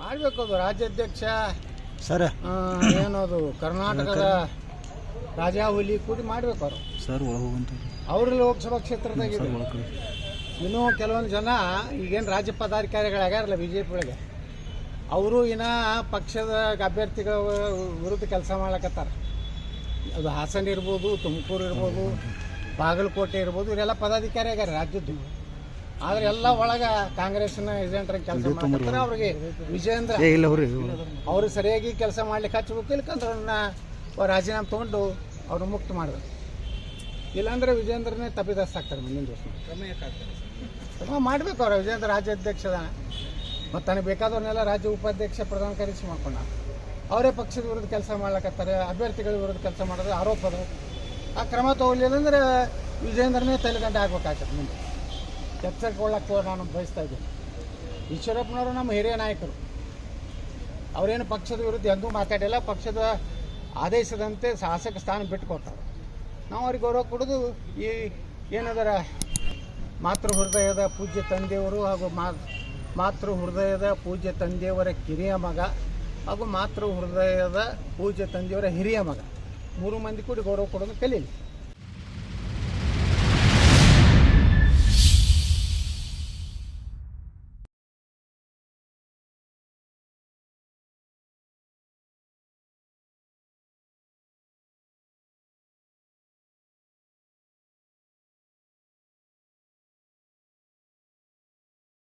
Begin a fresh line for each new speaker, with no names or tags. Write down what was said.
ಮಾಡಬೇಕು ಅದು ರಾಜ್ಯಾಧ್ಯಕ್ಷ.
ಸರ್.
ಏನದು ಕರ್ನಾಟಕದ ರಾಜಾ ಹುಲಿ ಕೂಡಿ ಮಾಡ್ಬೇಕು ಅವರು.
ಸರ್
ಅವರು. ಲೋಕಸಭಾ ಕ್ಷೇತ್ರದಾಗ ಇನ್ನೂ ಕೆಲವೊಂದು ಜನ ಈಗೇನು ರಾಜ್ಯ ಪದಾಧಿಕಾರಿಗಳಾಗ್ಯಾರಲ್ಲ ಬಿ ಜೆ ಪಿ ಒಳಗೆ ಅವರು ಇನ್ನ ಪಕ್ಷದ ಅಭ್ಯರ್ಥಿಗಳ ವಿರುದ್ಧ ಕೆಲಸ ಮಾಡ್ಲಕತ್ತಾರ. ಅದು ಹಾಸನ ಇರ್ಬೋದು ತುಮಕೂರು ಇರ್ಬೋದು ಬಾಗಲಕೋಟೆ ಇರ್ಬೋದು ಇವರೆಲ್ಲ ಪದಾಧಿಕಾರಿ ಆಗ್ಯಾರ ರಾಜ್ಯದ್ದು. ಆದ್ರೆ ಎಲ್ಲ ಒಳಗ ಕಾಂಗ್ರೆಸ್ನ ಏಜೆಂಟ್ರ ಕೆಲಸ ಮಾಡ್ತಾರೆ. ಅವ್ರಿಗೆ ವಿಜೇಂದ್ರ
ಅವ್ರು ಇಲ್ಲ ಅವರು.
ಸರಿಯಾಗಿ ಕೆಲಸ ಮಾಡ್ಲಿಕ್ಕೆ ಹಚ್ಚಬೇಕು ಇಲ್ಕಂದ್ರೆ ಅವ್ರನ್ನ ರಾಜೀನಾಮೆ ತಗೊಂಡು ಅವ್ರನ್ನ ಮುಕ್ತ ಮಾಡಬೇಕು. ಇಲ್ಲಾಂದ್ರೆ ವಿಜೇಂದ್ರನೇ ತಪ್ಪಿದಸ್ತಾಗ್ತಾರೆ ಮುಂದಿನ ದಿವಸ ಕ್ರಮ ಮಾಡ್ಬೇಕು ಅವ್ರ ವಿಜೇಂದ್ರ ರಾಜ್ಯಾಧ್ಯಕ್ಷದ ಮತ್ತು ತನಗೆ ಬೇಕಾದವ್ರನ್ನೆಲ್ಲ ರಾಜ್ಯ ಉಪಾಧ್ಯಕ್ಷ ಪ್ರಧಾನ ಕಾರ್ಯದರ್ಶಿ ಮಾಡ್ಕೊಂಡ. ಅವರೇ ಪಕ್ಷದ ವಿರುದ್ಧ ಕೆಲಸ ಮಾಡ್ಲಕತ್ತಾರೆ ಅಭ್ಯರ್ಥಿಗಳ ವಿರುದ್ಧ ಕೆಲಸ ಮಾಡೋದು ಆರೋಪ ಅದು ಆ ಕ್ರಮ ತಗೊಳ್ಳಿಲ್ಲ ಅಂದ್ರೆ ವಿಜೇಂದ್ರನೇ ತಲೆಗಂಟೆ ಆಗ್ಬೇಕಾಗ್ತದೆ ಮುಂದೆ. ಎಚ್ಚರಿಕೊಳ್ಳಕ್ಕೆ ನಾನು ಬಯಸ್ತಾ ಇದ್ದೀನಿ. ಈಶ್ವರಪ್ಪನವರು ನಮ್ಮ ಹಿರಿಯ ನಾಯಕರು. ಅವರೇನು ಪಕ್ಷದ ವಿರುದ್ಧ ಎಂದೂ ಮಾತಾಡಿಲ್ಲ, ಪಕ್ಷದ ಆದೇಶದಂತೆ ಶಾಸಕ ಸ್ಥಾನ ಬಿಟ್ಟುಕೊಡ್ತಾರೆ. ನಾವು ಅವ್ರಿಗೆ ಗೌರವ ಕೊಡೋದು ಈ ಏನದರ ಮಾತೃ ಹೃದಯದ ಪೂಜ್ಯ ತಂದೆಯವರು ಹಾಗೂ ಮಾ, ಮಾತೃ ಹೃದಯದ ಪೂಜ್ಯ ತಂದೆಯವರ ಕಿರಿಯ ಮಗ ಹಾಗೂ ಮಾತೃ ಹೃದಯದ ಪೂಜ್ಯ ತಂದೆಯವರ ಹಿರಿಯ ಮಗ. ಮೂರು ಮಂದಿ ಕೂಡ ಗೌರವ ಕೊಡೋದು ಕಲೀಲಿ.